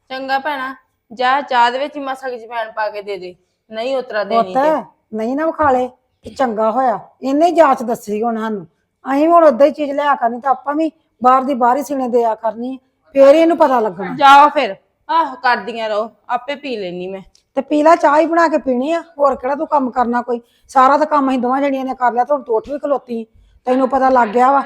ਚੰਗਾ ਭੈਣਾ ਜਾ ਚਾਹ ਦੇ ਵਿੱਚ ਹੀ ਮਸਾ ਕੁ ਜਵੈਣ ਪਾ ਕੇ ਦੇ ਦੇ ਨਹੀਂ ਉਤਰਾ ਦੇਣੀ ਪੁੱਤ ਤੇ। ਨਹੀਂ ਨਾ ਵਿਖਾਲੇ ਤੇ ਚੰਗਾ ਹੋਇਆ। ਇਹਨੇ ਜਾਂਚ ਦੱਸੀ ਹੁਣ ਸਾਨੂੰ। ਅਸੀਂ ਹੁਣ ਉਦਾਂ ਹੀ ਚੀਜ਼ ਲਿਆ ਕਰਨੀ ਤਾਂ ਆਪਾਂ ਵੀ ਬਾਹਰ ਦੀ ਬਾਹਰ ਹੀ ਸੀਨੇ ਦਿਆ ਕਰਨੀ ਫੇਰ ਹੀ ਇਹਨੂੰ ਪਤਾ ਲੱਗਣਾ। ਜਾਓ ਫਿਰ ਆਹ ਕਰਦੀਆਂ ਰਹੋ ਆਪੇ ਪੀ ਲੈਣੀ ਮੈਂ। ਤੇ ਪੀ ਲੈ ਚਾਹ ਹੀ ਬਣਾ ਕੇ ਪੀਣੀ ਆ ਹੋਰ ਕਿਹੜਾ ਤੂੰ ਕੰਮ ਕਰਨਾ ਕੋਈ। ਸਾਰਾ ਤਾਂ ਕੰਮ ਅਸੀਂ ਦੋਵਾਂ ਜਣੀਆਂ ਨੇ ਕਰ ਲਿਆ ਤੂੰ ਟੋਟ ਵੀ ਖਲੋਤੀ। ਤੈਨੂੰ ਪਤਾ ਲੱਗ ਗਿਆ ਵਾ।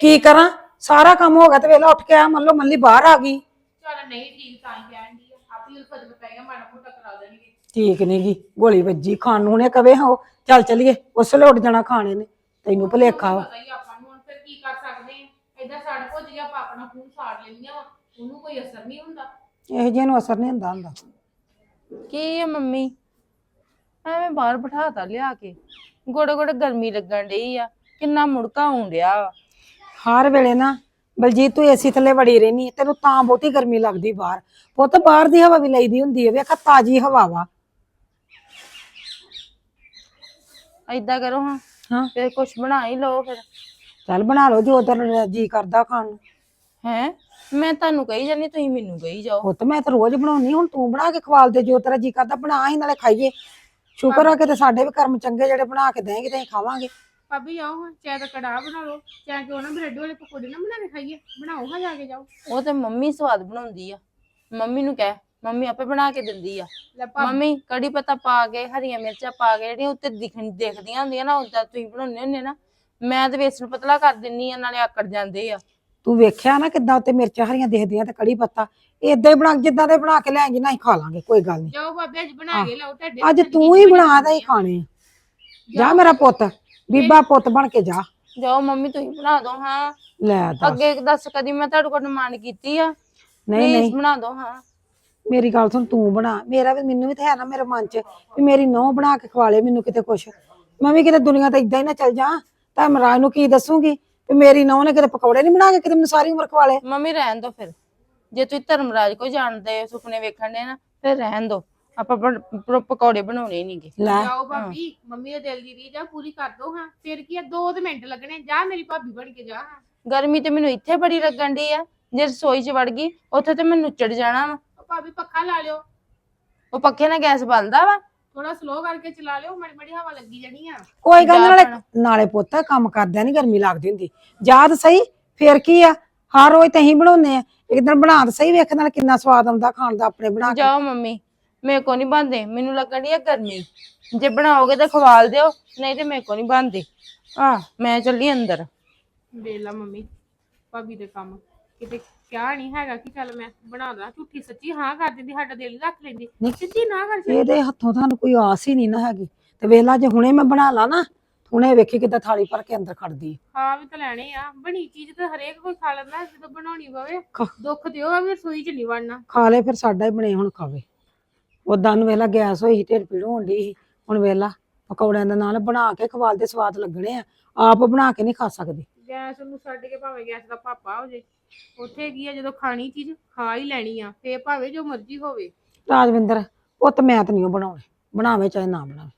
ਕੀ ਕਰਾਂ? ਸਾਰਾ ਕੰਮ ਹੋ ਗਿਆ ਤੇ ਵੇਲਾ ਉੱਠ ਕੇ ਆ ਮੰਨ ਲਓ ਮੱਲੀ ਬਾਹਰ ਆ ਗਈ। ਚੱਲ ਨਹੀਂ ਠੀਕ ਤਾਂ ਹੀ ਕਹਿਣ ਦੀ ਆਪੀ ਪੈ ਗਿਆ ਮਾੜਾ ਮੋਟਾ ਕਰਾ ਦੇਣਗੇ। ਠੀਕ ਨੀ ਗੀ ਗੋਲੀ ਵੱਜੀ ਖਾਣ ਨੂੰ ਨੇ ਕਵੇ ਹਾਂ ਚੱਲ ਚਲੀਏ ਉਸ ਵੇਲੇ ਉੱਡ ਜਾਣਾ ਖਾਣੇ ਨੇ। ਤੈਨੂੰ ਭੁਲੇਖਾ ਵਾ। ਪਤਾ ਹੀ ਆਪਾਂ ਨੂੰ ਹੁਣ ਫਿਰ ਕੀ ਕਰ ਸਕਦੇ ਆ? ਏਦਾਂ ਸੜ ਭੁੱਜ ਗਿਆ ਆਪਾਂ ਆਪਣਾ ਖੂਨ ਸਾੜ ਲੈਂਦੀਆਂ ਵਾ। ਉਹਨੂੰ ਕੋਈ ਅਸਰ ਨਹੀਂ ਹੁੰਦਾ। ਇਹੋ ਜਿਹੀਆਂ ਨੂੰ ਅਸਰ ਨਹੀਂ ਹੁੰਦਾ ਹੁੰਦਾ। ਕੀ ਆ ਮੰਮੀ? ਐਵੇਂ ਬਾਹਰ ਬਿਠਾਤਾ ਲਿਆ ਕੇ। ਗੋੜੇ ਗੋੜੇ ਗਰਮੀ ਲੱਗਣ ਡਈ ਆ ਕਿੰਨਾ ਮੁੜਕਾ ਆਉਣ ਡਿਆ ਵਾ। ਹਰ ਵੇਲੇ ਨਾ ਬਲਜੀਤ ਤੂੰ ਏਸੀ ਥੱਲੇ ਵੜੀ ਰਹਿਨੀ ਤੈਨੂੰ ਤਾਂ ਬਹੁਤੀ ਗਰਮੀ ਲੱਗਦੀ ਬਾਹਰ। ਪੁੱਤ ਬਾਹਰ ਦੀ ਹਵਾ ਵੀ ਲਈਦੀ ਹੁੰਦੀ ਹੈ ਵੇਖ ਤਾਜੀ ਹਵਾ ਵਾ। ਏਦਾਂ ਕਰੋ ਹਾਂ ਹਾਂ। ਫਿਰ ਕੁਛ ਬਣਾ ਹੀ ਲਓ ਫਿਰ। ਚੱਲ ਬਣਾ ਲਓ ਜੋ ਤੇਰਾ ਜੀ ਕਰਦਾ ਖਾਣ ਨੂੰ। ਹੈ ਮੈਂ ਤੁਹਾਨੂੰ ਕਹੀ ਜਾਂਦੀ ਤੁਸੀਂ ਮੈਨੂੰ ਕਹੀ ਜਾਓ। ਪੁੱਤ ਮੈਂ ਤਾਂ ਰੋਜ਼ ਬਣਾਉਣੀ ਹੁਣ ਤੂੰ ਬਣਾ ਕੇ ਖਵਾਲ ਦੇ ਜੋ ਤੇਰਾ ਜੀ ਕਰਦਾ ਬਣਾ ਹੀ ਨਾਲੇ ਖਾਈਏ। ਸ਼ੁਕਰ ਆ ਕਿ ਤੇ ਸਾਡੇ ਵੀ ਕਰਮ ਚੰਗੇ ਜਿਹੜੇ ਬਣਾ ਕੇ ਦੇਂਗੇ ਤੇ ਅਸੀਂ ਖਾਵਾਂਗੇ। ਭਾਬੀ ਆਓ ਹਾਂ ਚਾਹ ਦਾ ਕੜਾਹ ਬਣਾ ਲਓ। ਚਾਹ ਕਿਉਂ ਨਾ ਬ੍ਰੈਡ ਵਾਲੇ ਪਕੌੜੇ ਨਾ ਬਣਾ ਕੇ ਖਾਈਏ? ਬਣਾਓ ਹਾਂ ਜਾ ਕੇ ਜਾਓ। ਉਹ ਤੇ ਮੰਮੀ ਸਵਾਦ ਬਣਾਉਂਦੀ ਆ। ਮੰਮੀ ਨੂੰ ਕਹਿ ਮੰਮੀ ਆਪੇ ਬਣਾ ਕੇ ਦਿੰਦੀ ਆ। ਲੈ ਭਾਬੀ। ਮੰਮੀ ਕੜੀ ਪੱਤਾ ਪਾ ਕੇ ਹਰੀਆਂ ਮਿਰਚਾਂ ਪਾ ਕੇ ਜਿਹੜੀਆਂ ਉੱਤੇ ਦਿਖਣ ਦੇਖਦੀਆਂ ਹੁੰਦੀਆਂ ਨਾ ਉਦਾਂ ਤੁਸੀਂ ਬਣਾਉਂਦੇ ਹੁੰਦੇ ਨਾ ਮੈਂ ਤੇ ਵੇਸਣ ਪਤਲਾ ਕਰ ਦਿੰਨੀ ਆ ਨਾਲੇ ਆਕੜ ਜਾਂਦੇ ਆ। ਤੂੰ ਵੇਖਿਆ ਨਾ ਕਿੱਦਾਂ ਉੱਤੇ ਮਿਰਚਾਂ ਹਰੀਆਂ ਦਿਖਦੀਆਂ ਤੇ ਕੜੀ ਪੱਤਾ। ਏਦਾਂ ਹੀ ਬਣਾ ਜਿੱਦਾਂ ਦੇ ਬਣਾ ਕੇ ਲਿਆਂਗੀ ਨਾ ਹੀ ਖਾ ਲਾਂਗੇ ਕੋਈ ਗੱਲ ਨਹੀਂ। ਜਾਓ ਭਾਬੀ ਅੱਜ ਬਣਾ ਕੇ ਲਾਓ ਤੁਹਾਡੇ ਅੱਜ ਤੂੰ ਹੀ ਬਣਾ ਦੇ ਹੀ ਖਾਣੇ। ਆ। ਜਾ ਮੇਰਾ ਪੁੱਤ ਬੀਬਾ ਪੁੱਤ ਬਣ ਕੇ ਜਾ। ਜਾਓ ਮੰਮੀ ਤੁਸੀਂ ਬਣਾ ਦਿਓ ਹਾਂ। ਲੈ ਦੱਸ। ਅੱਗੇ ਦੱਸ ਕਦੀ ਮੈਂ ਤੁਹਾਡੇ ਕੋਲ ਡਿਮਾਂਡ ਕੀਤੀ ਆ। ਨਹੀਂ ਪਲੀਜ਼ ਨਹੀਂ। ਬਣਾ ਦਿਓ ਹਾਂ। ਮੇਰੀ ਗੱਲ ਸੁਣ ਤੂੰ ਬਣਾ। ਮੇਰਾ ਵੀ ਮੈਨੂੰ ਵੀ ਤਾਂ ਹੈ ਨਾ ਮੇਰੇ ਮਨ 'ਚ ਵੀ ਮੇਰੀ ਨੌਂ ਬਣਾ ਕੇ ਖਵਾ ਲੇ ਮੈਨੂੰ ਕਿਤੇ ਕੁਛ। ਮੈਂ ਵੀ ਕਿਤੇ ਦੁਨੀਆ ਤੇ ਇਦਾਂ ਹੀ ਨਾ ਚੱਲ ਜਾ। ਤਾਂ ਮਹਾਰਾਜ ਨੂੰ ਕੀ ਦੱਸੂਗੀ? ਵੀ ਮੇਰੀ ਨੌਂ ਨੇ ਕਿਤੇ ਪਕੌੜੇ ਨਹੀਂ ਬਣਾ ਕੇ ਕਿਤੇ ਮੈਨੂੰ ਸਾਰੀ ਉਮਰ ਖਵਾ ਲੇ ਮੰਮੀ ਰਹਿਣ ਦਿਓ ਫਿਰ। ਜੇ ਤੁਸੀਂ ਧਰਮਰਾਜ ਕੋ ਜਾਣਦੇ ਹੋ, ਸੁਪਨੇ ਵੇਖਣ ਦੇ ਨਾ ਫਿਰ ਰਹਿਣ ਦਿਓ ਆਪਾਂ ਪਕੌੜੇ ਬਣਾਉਣੇ ਨਹੀਂਗੇ ਲੈ। ਜਾਓ ਭਾਬੀ ਮੰਮੀ ਦੇ ਦਿਲ ਦੀ ਰੀਝ ਆ ਪੂਰੀ ਕਰ ਦੋ ਹਾਂ। ਫਿਰ ਕੀ ਆ ਦੋ ਤੇ ਮਿੰਟ ਲੱਗਣੇ ਜਾ ਮੇਰੀ ਭਾਬੀ ਬਣ ਕੇ ਜਾ ਹਾਂ। ਗਰਮੀ ਤੇ ਮੈਨੂੰ ਇੱਥੇ ਬੜੀ ਲੱਗਣ ਦੀ ਆ ਜੇ ਰਸੋਈ 'ਚ ਵੜ ਗਈ ਉੱਥੇ ਤੇ ਮੈਨੂੰ ਚੜ ਜਾਣਾ ਵਾ। ਉਹ ਭਾਬੀ ਪੱਖਾ ਲਾ ਲਿਓ। ਉਹ ਪੱਖੇ ਨਾਲ ਗੈਸ ਬਲਦਾ ਵਾ। ਥੋੜਾ ਸਲੋ ਕਰਕੇ ਚਲਾ ਲਿਓ ਮੜੀ ਮੜੀ ਹਵਾ ਲੱਗੀ ਜਾਣੀ ਆ। ਕੋਈ ਗੱਲ ਜਾ ਨਾਲੇ ਭੈਣਾ। ਨਾਲੇ ਪੁੱਤ ਕੰਮ ਕਰਦਿਆਂ ਨਹੀਂ ਗਰਮੀ ਲੱਗਦੀ ਹੁੰਦੀ। ਯਾਦ ਸਹੀ ਫੇਰ ਕੀ ਆ? ਹਰ ਰੋਜ਼ ਤੇ ਅਸੀਂ ਬਣਾਉਨੇ ਆ। ਇੱਕ ਦਿਨ ਬਣਾ ਤਾਂ ਸਹੀ ਵੇਖ ਨਾਲ ਕਿੰਨਾ ਸਵਾਦ ਆਉਂਦਾ ਖਾਣ ਦਾ ਆਪਣੇ ਬਣਾ ਕੇ। ਜਾਓ ਮੰਮੀ ਮੇਰੇ ਕੋ ਨਹੀਂ ਬੰਦੇ ਮੈਨੂੰ ਲੱਗਣ ਦੀ ਆ ਗਰਮੀ। ਜੇ ਬਣਾਓਗੇ ਤਾਂ ਖਵਾਲ ਦਿਓ ਨਹੀਂ ਤੇ ਮੇਰੇ ਕੋ ਨਹੀਂ ਬੰਦੇ ਆ ਮੈਂ ਚੱਲੀ ਅੰਦਰ। ਵੇਲਾ ਮੰਮੀ ਭਾਬੀ ਦੇ ਕੰਮ। ਕਿਤੇ ਕਿਹਾ ਨਹੀਂ ਹੈਗਾ ਕਿ ਚੱਲ ਮੈਂ ਬਣਾ ਦਾਂ ਝੂਠੀ ਸੱਚੀ ਹਾਂ ਕਰ ਦਿੰਦੀ ਸਾਡਾ ਦਿਲ ਰੱਖ ਲੈਂਦੀ। ਨਹੀਂ। ਸਿੱਧੀ ਨਾ ਕਰ। ਇਹਦੇ ਹੱਥੋਂ ਤੁਹਾਨੂੰ ਕੋਈ ਆਸ ਹੀ ਨਹੀਂ ਨਾ ਹੈਗੀ। ਤੇ ਵੇਲਾ ਜੇ ਹੁਣੇ ਮੈਂ ਬਣਾ ਲਾ ਨਾ ਹੁਣੇ ਵੇਖੀ ਕਿੱਦਾਂ ਥਾਲੀ ਭਰ ਕੇ ਅੰਦਰ ਖੜਦੀ। ਖਾ ਵੀ ਤਾਂ ਲੈਣੇ ਆ। ਬਣੀ ਚੀਜ਼ ਤਾਂ ਹਰੇਕ ਕੋਈ ਖਾ ਲੈਂਦਾ ਜਦੋਂ ਬਣਾਉਣੀ ਪਵੇ ਖਾ- ਦੁੱਖ ਉਹ ਆ ਵੀ ਰਸੋਈ ਚ ਨਹੀਂ ਵੜਨਾ। ਖਾ ਲੈ ਫਿਰ ਸਾਡਾ ਹੀ ਬਣੇ ਹੁਣ ਖਾਵੇ। ਉਦਾਂ ਨੂੰ ਵੇਲਾ ਗੈਸ ਹੋਈ ਸੀ, ਢਿੱਡ ਪੀੜ ਹੋਣ ਡਈ ਸੀ। ਹੁਣ ਵੇਲਾ ਪਕੌੜਿਆਂ ਦੇ ਨਾਲ ਬਣਾ ਕੇ ਖਵਾਲ ਦੇ ਸਵਾਦ ਲੱਗਣੇ ਆ। ਆਪ ਬਣਾ ਕੇ ਨਹੀਂ ਖਾ ਸਕਦੇ। ਗੈਸ ਨੂੰ ਛੱਡ ਕੇ ਭਾਵੇਂ ਗੈਸ ਦਾ ਪਾਪਾ ਹੋ ਜੇ। ਉੱਥੇ ਕੀ ਆ ਜਦੋਂ ਖਾਣੀ ਚੀਜ਼ ਖਾ ਹੀ ਲੈਣੀ ਆ। ਫੇਰ ਭਾਵੇਂ ਜੋ ਮਰਜ਼ੀ ਹੋਵੇ। ਰਾਜਵਿੰਦਰ ਪੁੱਤ ਮੈਂ ਤਾਂ ਨਹੀਂ ਬਣਾਉਣੇ। ਬਣਾਵੇ ਚਾਹੇ ਨਾ ਬਣਾਵੇ।